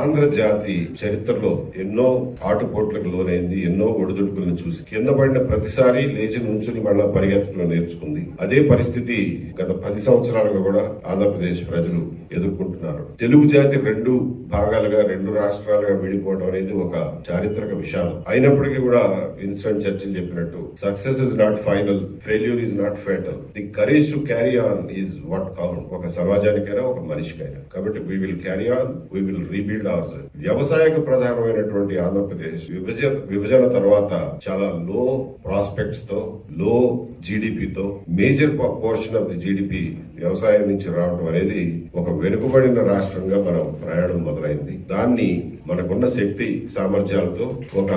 ఆంధ్ర జాతి చరిత్రలో ఎన్నో ఆటుపోట్లకు లోనైంది ఎన్నో ఒడిదుడుకులను చూసి. కింద పడిన ప్రతిసారి లేచి నుంచుని మళ్ళా పరిగెత్తడం నేర్చుకుంది. అదే పరిస్థితి గత పది సంవత్సరాలుగా కూడా ఆంధ్రప్రదేశ్ ప్రజలు ఎదుర్కొంటున్నారు. తెలుగు జాతి రెండు భాగాలుగా రెండు రాష్ట్రాలుగా విడిపోవడం అనేది ఒక చారిత్రక విషయం అయినప్పటికీ కూడా విన్స్టన్ చర్చిల్ చెప్పినట్టు success is not final failure is not fatal the courage to carry on is what count ఒక సమాజానికైనా ఒక మనిషికైనా. కాబట్టి we will carry on we will rebuild our వ్యవసాయకు ప్రధానమైనటువంటి ఆంధ్రప్రదేశ్. విభజన విభజన తర్వాత చాలా లో ప్రాస్పెక్ట్స్తో low జీడిపితో major portion of the GDP వ్యవసాయం నుంచి రావడం అనేది ఒక వెనుకబడిన రాష్ట్రంగా మనం ప్రయాణం మొదలైంది. దాన్ని మనకున్న శక్తి సామర్థ్యాలతో ఒక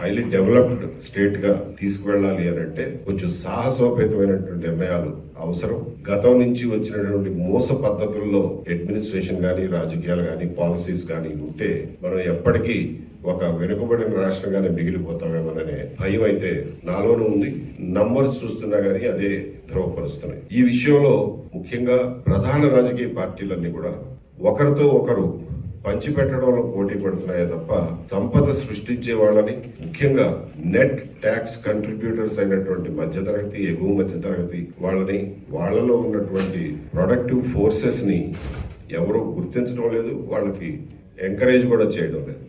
హైలీ డెవలప్డ్ స్టేట్గా తీసుకువెళ్ళాలి అని అంటే కొంచెం సాహసోపేతమైనటువంటి నిర్ణయాలు అవసరం. గతం నుంచి వచ్చినటువంటి మోస పద్ధతుల్లో అడ్మినిస్ట్రేషన్ కానీ రాజకీయాలు కానీ పాలసీస్ కానీ ఉంటే మనం ఎప్పటికీ ఒక వెనుకబడిన రాష్ట్రంగానే మిగిలిపోతామేమోననే భయం అయితే నాలోనూ ఉంది. నంబర్స్ చూస్తున్నా గానీ అదే ధ్రువపరుస్తున్నాయి ఈ విషయంలో ముఖ్యంగా ప్రధాన రాజకీయ పార్టీలన్నీ కూడా ఒకరితో ఒకరు పంచిపెట్టడంలో పోటీ పడుతున్నాయే తప్ప సంపద సృష్టించే వాళ్ళని ముఖ్యంగా నెట్ ట్యాక్స్ కంట్రిబ్యూటర్స్ అయినటువంటి మధ్యతరగతి ఎగువ మధ్యతరగతి వాళ్ళని వాళ్ళలో ఉన్నటువంటి ప్రొడక్టివ్ ఫోర్సెస్ని ఎవరు గుర్తించడం లేదు వాళ్ళకి ఎంకరేజ్ కూడా చేయడం లేదు.